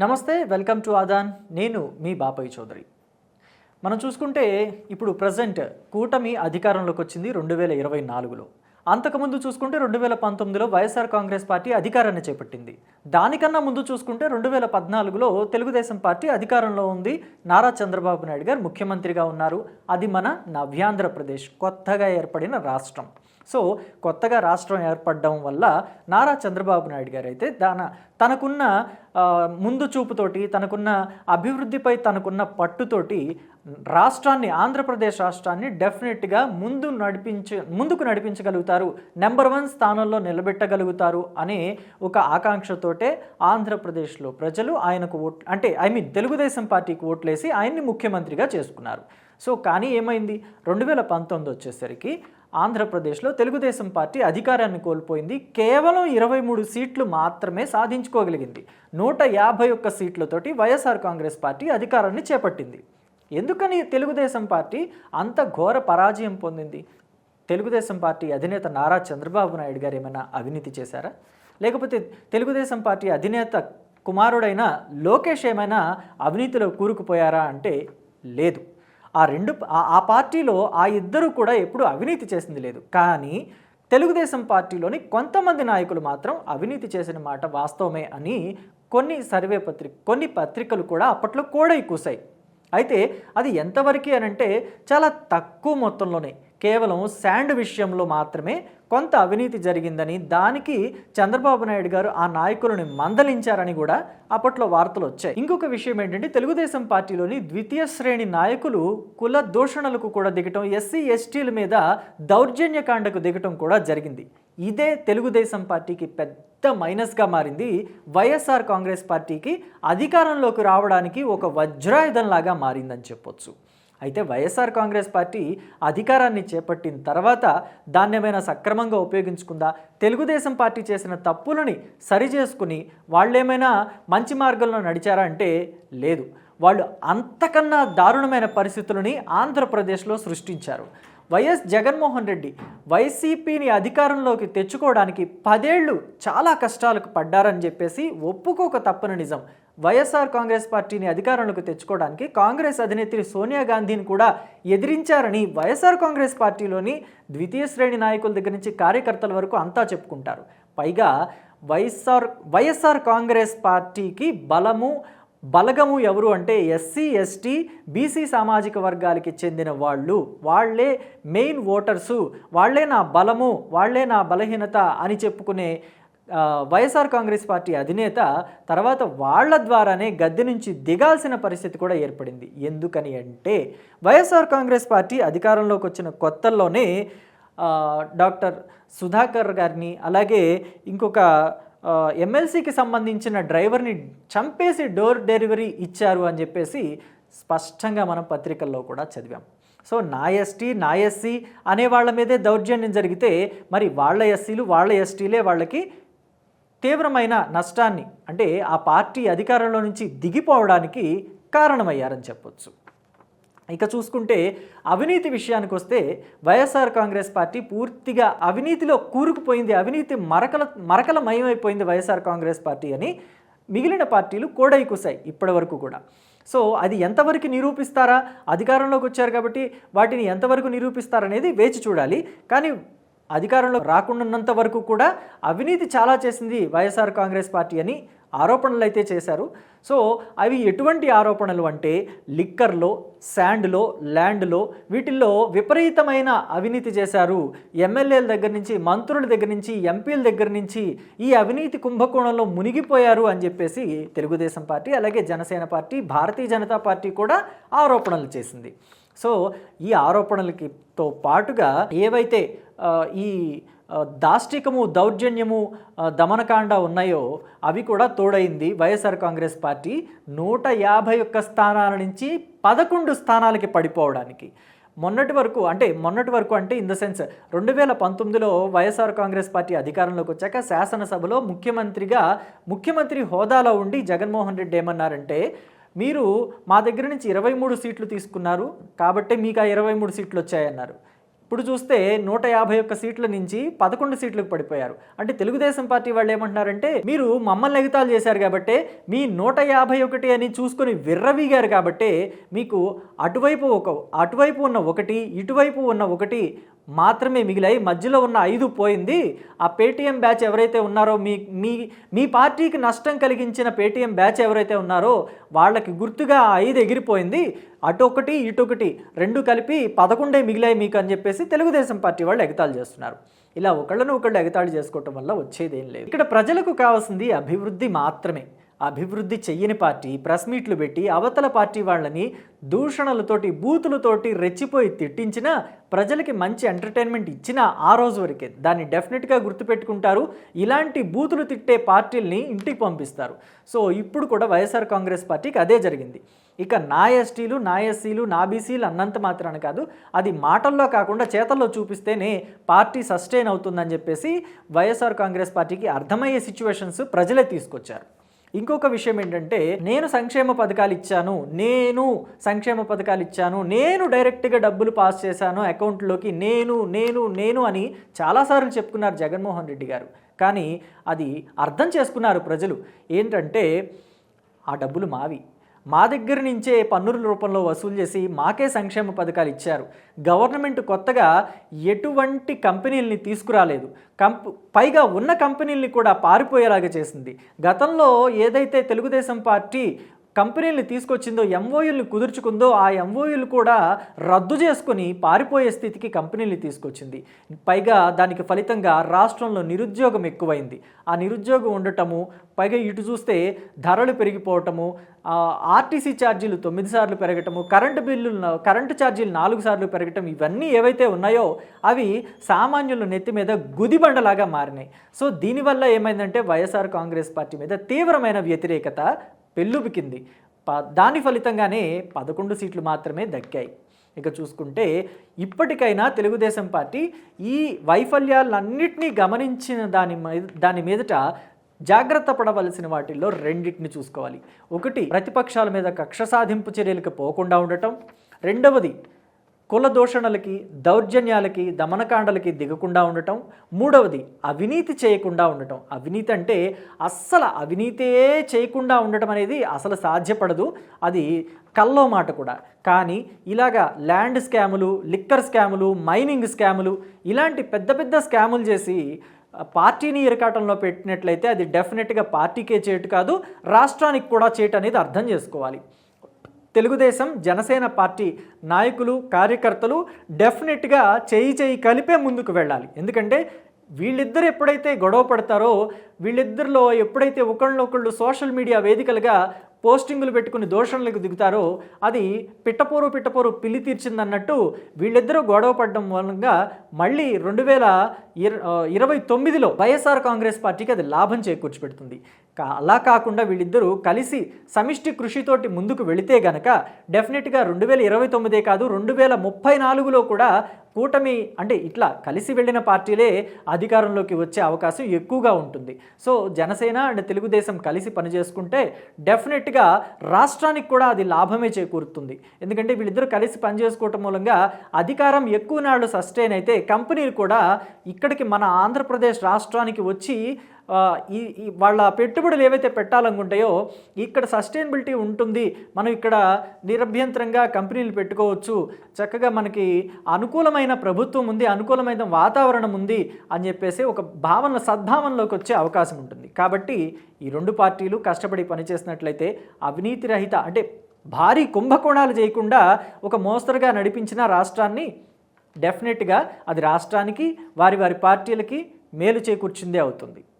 నమస్తే welcome to Aadan. నేను మీ బాపయ్య చౌదరి. మనం చూసుకుంటే ఇప్పుడు ప్రజెంట్ కూటమి అధికారంలోకి వచ్చింది రెండు వేల ఇరవై నాలుగులో. అంతకుముందు చూసుకుంటే రెండు వేల పంతొమ్మిదిలో వైఎస్ఆర్ కాంగ్రెస్ పార్టీ అధికారాన్ని చేపట్టింది. దానికన్నా ముందు చూసుకుంటే రెండు వేల పద్నాలుగులో తెలుగుదేశం పార్టీ అధికారంలో ఉంది. నారా చంద్రబాబు నాయుడు గారు ముఖ్యమంత్రిగా ఉన్నారు. అది మన నవ్యాంధ్రప్రదేశ్ కొత్తగా ఏర్పడిన రాష్ట్రం. సో కొత్తగా రాష్ట్రం ఏర్పడడం వల్ల నారా చంద్రబాబు నాయుడు గారు అయితే దాన తనకున్న ముందు చూపుతోటి తనకున్న అభివృద్ధిపై తనకున్న పట్టుతోటి రాష్ట్రాన్ని ఆంధ్రప్రదేశ్ రాష్ట్రాన్ని డెఫినెట్గా ముందు నడిపించ ముందుకు నడిపించగలుగుతారు. నెంబర్ వన్ స్థానంలో నిలబెట్టగలుగుతారు అనే ఒక ఆకాంక్షతోటే ఆంధ్రప్రదేశ్లో ప్రజలు ఆయనకు ఓట్ అంటే ఐ మీన్ తెలుగుదేశం పార్టీకి ఓట్లేసి ఆయన్ని ముఖ్యమంత్రిగా చేసుకున్నారు. సో కానీ ఏమైంది? రెండు వేల పంతొమ్మిది వచ్చేసరికి ఆంధ్రప్రదేశ్లో తెలుగుదేశం పార్టీ అధికారాన్ని కోల్పోయింది. కేవలం ఇరవై మూడు సీట్లు మాత్రమే సాధించుకోగలిగింది. నూట యాభై ఒక్క సీట్లతోటి వైఎస్ఆర్ కాంగ్రెస్ పార్టీ అధికారాన్ని చేపట్టింది. ఎందుకని తెలుగుదేశం పార్టీ అంత ఘోర పరాజయం పొందింది? తెలుగుదేశం పార్టీ అధినేత నారా చంద్రబాబు నాయుడు గారు ఏమైనా అవినీతి చేశారా? లేకపోతే తెలుగుదేశం పార్టీ అధినేత కుమారుడైన లోకేష్ ఏమైనా అవినీతిలో కూరుకుపోయారా అంటే లేదు. ఆ రెండు ఆ- పార్టీలో ఆ ఇద్దరు కూడా ఎప్పుడు అవినీతి చేసింది లేదు. కానీ తెలుగుదేశం పార్టీలోని కొంతమంది నాయకులు మాత్రం అవినీతి చేసిన మాట వాస్తవమే అని కొన్ని సర్వే పత్రిక కొన్ని పత్రికలు కూడా అప్పట్లో కూడా కూసాయి అయితే అది ఎంతవరకు అని అంటే చాలా తక్కువ మొత్తంలోనే. కేవలం శాండ్ విషయంలో మాత్రమే కొంత అవినీతి జరిగిందని దానికి చంద్రబాబు నాయుడు గారు ఆ నాయకులను మందలించారని కూడా అప్పట్లో వార్తలు వచ్చాయి. ఇంకొక విషయం ఏంటంటే తెలుగుదేశం పార్టీలోని ద్వితీయ శ్రేణి నాయకులు కుల దూషణలకు కూడా దిగటం ఎస్సీ ఎస్టీల మీద దౌర్జన్యకాండకు దిగటం కూడా జరిగింది. ఇదే తెలుగుదేశం పార్టీకి పెద్ద మైనస్గా మారింది. వైఎస్ఆర్ కాంగ్రెస్ పార్టీకి అధికారంలోకి రావడానికి ఒక వజ్రాయుధంలాగా మారిందని చెప్పొచ్చు. అయితే వైఎస్ఆర్ కాంగ్రెస్ పార్టీ అధికారాన్ని చేపట్టిన తర్వాత దాన్నేమైనా సక్రమంగా ఉపయోగించుకుందా? తెలుగుదేశం పార్టీ చేసిన తప్పులని సరిచేసుకుని వాళ్ళేమైనా మంచి మార్గంలో నడిచారా అంటే లేదు. వాళ్ళు అంతకన్నా దారుణమైన పరిస్థితులని ఆంధ్రప్రదేశ్లో సృష్టించారు. వైఎస్ జగన్మోహన్ రెడ్డి వైసీపీని అధికారంలోకి తెచ్చుకోవడానికి పదేళ్ళు చాలా కష్టాలకు పడ్డారని చెప్పేసి ఒప్పుకోక తప్పని నిజం. వైఎస్ఆర్ కాంగ్రెస్ పార్టీని అధికారంలోకి తెచ్చుకోవడానికి కాంగ్రెస్ అధినేత్రి సోనియా గాంధీని కూడా ఎదిరించారని వైఎస్ఆర్ కాంగ్రెస్ పార్టీలోని ద్వితీయ శ్రేణి నాయకుల దగ్గర నుంచి కార్యకర్తల వరకు అంతా చెప్పుకుంటారు. పైగా వైఎస్ఆర్ వైఎస్ఆర్ కాంగ్రెస్ పార్టీకి బలము బలగము ఎవరు అంటే ఎస్సీ ఎస్టీ బీసీ సామాజిక వర్గాలకి చెందిన వాళ్ళు. వాళ్ళే మెయిన్ ఓటర్సు. వాళ్ళే నా బలము వాళ్ళే నా బలహీనత అని చెప్పుకునే వైఎస్ఆర్ కాంగ్రెస్ పార్టీ అధినేత తర్వాత వాళ్ళ ద్వారానే గద్దె నుంచి దిగాల్సిన పరిస్థితి కూడా ఏర్పడింది. ఎందుకని అంటే వైఎస్ఆర్ కాంగ్రెస్ పార్టీ అధికారంలోకి వచ్చిన కొత్తల్లోనే డాక్టర్ సుధాకర్ గారిని అలాగే ఇంకొక ఎమ్మెల్సీకి సంబంధించిన డ్రైవర్ని చంపేసి డోర్ డెలివరీ ఇచ్చారు అని చెప్పేసి స్పష్టంగా మనం పత్రికల్లో కూడా చదివాం. సో నా ఎస్టీ నా ఎస్సీ అనే వాళ్ళ మీదే దౌర్జన్యం జరిగితే మరి వాళ్ళ ఎస్సీలు వాళ్ళ ఎస్టీలే వాళ్ళకి తీవ్రమైన నష్టాన్ని అంటే ఆ పార్టీ అధికారంలో నుంచి దిగిపోవడానికి కారణమయ్యారని చెప్పొచ్చు. ఇక చూసుకుంటే అవినీతి విషయానికి వస్తే వైఎస్ఆర్ కాంగ్రెస్ పార్టీ పూర్తిగా అవినీతిలో కూరుకుపోయింది అవినీతి మరకల మరకల మయమైపోయింది వైఎస్ఆర్ కాంగ్రెస్ పార్టీ అని మిగిలిన పార్టీలు కోడై కూసాయి ఇప్పటి వరకు కూడా. సో అది ఎంతవరకు నిరూపిస్తారా? అధికారంలోకి వచ్చారు కాబట్టి వాటిని ఎంతవరకు నిరూపిస్తారనేది వేచి చూడాలి. కానీ అధికారంలో రాకుండాన్నంత వరకు కూడా అవినీతి చాలా చేసింది వైఎస్ఆర్ కాంగ్రెస్ పార్టీ అని ఆరోపణలు అయితే చేశారు. సో అవి ఎటువంటి ఆరోపణలు అంటే లిక్కర్లో శాండ్లో ల్యాండ్లో వీటిల్లో విపరీతమైన అవినీతి చేశారు. ఎమ్మెల్యేల దగ్గర నుంచి మంత్రుల దగ్గర నుంచి ఎంపీల దగ్గర నుంచి ఈ అవినీతి కుంభకోణంలో మునిగిపోయారు అని చెప్పేసి తెలుగుదేశం పార్టీ అలాగే జనసేన పార్టీ భారతీయ జనతా పార్టీ కూడా ఆరోపణలు చేసింది. సో ఈ ఆరోపణలకితో పాటుగా ఏవైతే ఈ దాష్టికము దౌర్జన్యము దమనకాండ ఉన్నాయో అవి కూడా తోడైంది వైఎస్ఆర్ కాంగ్రెస్ పార్టీ నూట యాభై ఒక్క స్థానాల నుంచి పదకొండు స్థానాలకి పడిపోవడానికి. మొన్నటి వరకు అంటే మొన్నటి వరకు అంటే ఇన్ ద సెన్స్ రెండు వేల పంతొమ్మిదిలో వైఎస్ఆర్ కాంగ్రెస్ పార్టీ అధికారంలోకి వచ్చాక శాసనసభలో ముఖ్యమంత్రిగా ముఖ్యమంత్రి హోదాలో ఉండి జగన్మోహన్ రెడ్డి ఏమన్నారంటే మీరు మా దగ్గర నుంచి ఇరవై మూడు సీట్లు తీసుకున్నారు కాబట్టి మీకు ఆ ఇరవై మూడు సీట్లు వచ్చాయన్నారు. ఇప్పుడు చూస్తే నూట యాభై ఒక్క సీట్ల నుంచి పదకొండు సీట్లకు పడిపోయారు. అంటే తెలుగుదేశం పార్టీ వాళ్ళు ఏమంటున్నారంటే మీరు మమ్మల్ని ఎగతాలు చేశారు కాబట్టి మీ నూట యాభై ఒకటి అని చూసుకొని విర్రవీగారు కాబట్టి మీకు అటువైపు ఒక అటువైపు ఉన్న ఒకటి ఇటువైపు ఉన్న ఒకటి మాత్రమే మిగిలాయి. మధ్యలో ఉన్న ఐదు పోయింది. ఆ పేటీఎం బ్యాచ్ ఎవరైతే ఉన్నారో మీ మీ మీ పార్టీకి నష్టం కలిగించిన పేటీఎం బ్యాచ్ ఎవరైతే ఉన్నారో వాళ్ళకి గుర్తుగా ఆ ఐదు ఎగిరిపోయింది. అటొకటి ఇటొకటి రెండు కలిపి పదకొండే మిగిలాయి మీకు అని చెప్పేసి తెలుగుదేశం పార్టీ వాళ్ళు ఎగతాళి చేస్తున్నారు. ఇలా ఒకళ్ళను ఒకళ్ళు ఎగతాళి చేసుకోవటం వల్ల వచ్చేదేం లేదు. ఇక్కడ ప్రజలకు కావాల్సింది అభివృద్ధి మాత్రమే. అభివృద్ధి చెయ్యని పార్టీ ప్రెస్ మీట్లు పెట్టి అవతల పార్టీ వాళ్ళని దూషణలతోటి బూతులతోటి రెచ్చిపోయి తిట్టించినా ప్రజలకి మంచి ఎంటర్టైన్మెంట్ ఇచ్చినా ఆ రోజు వరకే. దాన్ని డెఫినెట్గా గుర్తుపెట్టుకుంటారు. ఇలాంటి బూతులు తిట్టే పార్టీల్ని ఇంటికి పంపిస్తారు. సో ఇప్పుడు కూడా వైఎస్ఆర్ కాంగ్రెస్ పార్టీకి అదే జరిగింది. ఇక నా ఎస్టీలు నా ఎస్సీలు నా బీసీలు అన్నంత మాత్రాన కాదు అది మాటల్లో కాకుండా చేతల్లో చూపిస్తేనే పార్టీ సస్టైన్ అవుతుందని చెప్పేసి వైఎస్ఆర్ కాంగ్రెస్ పార్టీకి అర్థమయ్యే సిచ్యువేషన్స్ ప్రజలే తీసుకొచ్చారు. ఇంకొక విషయం ఏంటంటే నేను సంక్షేమ పథకాలు ఇచ్చాను నేను సంక్షేమ పథకాలు ఇచ్చాను నేను డైరెక్ట్గా డబ్బులు పాస్ చేశాను అకౌంట్లోకి నేను నేను నేను అని చాలాసార్లు చెప్పుకున్నారు జగన్మోహన్ రెడ్డి గారు. కానీ అది అర్థం చేసుకున్నారు ప్రజలు. ఏంటంటే ఆ డబ్బులు మావి. మా దగ్గర నుంచే పన్నుల రూపంలో వసూలు చేసి మాకే సంక్షేమ పథకాలు ఇచ్చారు. గవర్నమెంట్ కొత్తగా ఎటువంటి కంపెనీల్ని తీసుకురాలేదు. కంప్ పైగా ఉన్న కంపెనీల్ని కూడా పారిపోయేలాగా చేసింది. గతంలో ఏదైతే తెలుగుదేశం పార్టీ కంపెనీలు తీసుకొచ్చిందో ఎంఓయూలు కుదుర్చుకుందో ఆ ఎంఓయూలు కూడా రద్దు చేసుకుని పారిపోయే స్థితికి కంపెనీలు తీసుకొచ్చింది. పైగా దానికి ఫలితంగా రాష్ట్రంలో నిరుద్యోగం ఎక్కువైంది. ఆ నిరుద్యోగం ఉండటము పైగా ఇటు చూస్తే ధరలు పెరిగిపోవటము ఆర్టీసీ ఛార్జీలు తొమ్మిది సార్లు పెరగటము కరెంటు బిల్లులు కరెంటు ఛార్జీలు నాలుగు సార్లు పెరగటం ఇవన్నీ ఏవైతే ఉన్నాయో అవి సామాన్యుల నెత్తి మీద గుదిబండలాగా మారినాయి. సో దీనివల్ల ఏమైందంటే వైఎస్ఆర్ కాంగ్రెస్ పార్టీ మీద తీవ్రమైన వ్యతిరేకత పెళ్ళుబికింది. ప దాని ఫలితంగానే పదకొండు సీట్లు మాత్రమే దక్కాయి. ఇక చూసుకుంటే ఇప్పటికైనా తెలుగుదేశం పార్టీ ఈ వైఫల్యాలన్నింటినీ గమనించిన దాని మీద దాని మీదట జాగ్రత్త పడవలసిన వాటిల్లో రెండింటిని చూసుకోవాలి. ఒకటి ప్రతిపక్షాల మీద కక్ష సాధింపు చర్యలకు పోకుండా ఉండటం. రెండవది కుల దూషణలకి దౌర్జన్యాలకి దమనకాండలకి దిగకుండా ఉండటం. మూడవది అవినీతి చేయకుండా ఉండటం. అవినీతి అంటే అస్సలు అవినీతే చేయకుండా ఉండటం అనేది అసలు సాధ్యపడదు. అది కల్లో మాట కూడా. కానీ ఇలాగా ల్యాండ్ స్కాములు లిక్కర్ స్కాములు మైనింగ్ స్కాములు ఇలాంటి పెద్ద పెద్ద స్కాములు చేసి పార్టీని ఇరకాటంలో పెట్టినట్లయితే అది డెఫినెట్గా పార్టీకే చేటు కాదు రాష్ట్రానికి కూడా చేయటం అనేది అర్థం చేసుకోవాలి. తెలుగుదేశం జనసేన పార్టీ నాయకులు కార్యకర్తలు డెఫినెట్గా చేయి చేయి కలిపే ముందుకు వెళ్ళాలి. ఎందుకంటే వీళ్ళిద్దరు ఎప్పుడైతే గొడవ పడతారో వీళ్ళిద్దరిలో ఎప్పుడైతే ఒకళ్ళొకళ్ళు సోషల్ మీడియా వేదికలుగా పోస్టింగులు పెట్టుకుని దోషణలకు దిగుతారో అది పిట్టపోరు పిట్టపోరు పిల్లి తీర్చిందన్నట్టు వీళ్ళిద్దరూ గొడవ పడడం మూలంగా మళ్ళీ రెండు వేల ఇరవై తొమ్మిదిలో వైఎస్ఆర్ కాంగ్రెస్ పార్టీకి అది లాభం చేకూర్చిపెడుతుంది. అలా కాకుండా వీళ్ళిద్దరూ కలిసి సమిష్టి కృషితోటి ముందుకు వెళితే గనక డెఫినెట్గా రెండు వేల ఇరవై తొమ్మిదే కాదు రెండు వేల ముప్పై నాలుగులో కూడా కూటమి అంటే ఇట్లా కలిసి వెళ్ళిన పార్టీలే అధికారంలోకి వచ్చే అవకాశం ఎక్కువగా ఉంటుంది. సో జనసేన అండ్ తెలుగుదేశం కలిసి పనిచేసుకుంటే డెఫినెట్గా రాష్ట్రానికి కూడా అది లాభమే చేకూరుతుంది. ఎందుకంటే వీళ్ళిద్దరూ కలిసి పనిచేసుకోవటం మూలంగా అధికారం ఎక్కువ నాళ్ళు సస్టైన్ అయితే కంపెనీలు కూడా ఇక్కడ ఇక్కడికి మన ఆంధ్రప్రదేశ్ రాష్ట్రానికి వచ్చి ఈ వాళ్ళ పెట్టుబడులు ఏవైతే పెట్టాలనుకుంటాయో ఇక్కడ సస్టైనబిలిటీ ఉంటుంది. మనం ఇక్కడ నిరభ్యంతరంగా కంపెనీలు పెట్టుకోవచ్చు. చక్కగా మనకి అనుకూలమైన ప్రభుత్వం ఉంది అనుకూలమైన వాతావరణం ఉంది అని చెప్పేసి ఒక భావన సద్భావనలోకి వచ్చే అవకాశం ఉంటుంది. కాబట్టి ఈ రెండు పార్టీలు కష్టపడి పనిచేసినట్లయితే అవినీతి రహిత అంటే భారీ కుంభకోణాలు చేయకుండా ఒక మోస్తరుగా నడిపించిన రాష్ట్రాన్ని డెఫినెట్గా అది రాష్ట్రానికి వారి వారి పార్టీలకి మేలు చేకూర్చిందే అవుతుంది.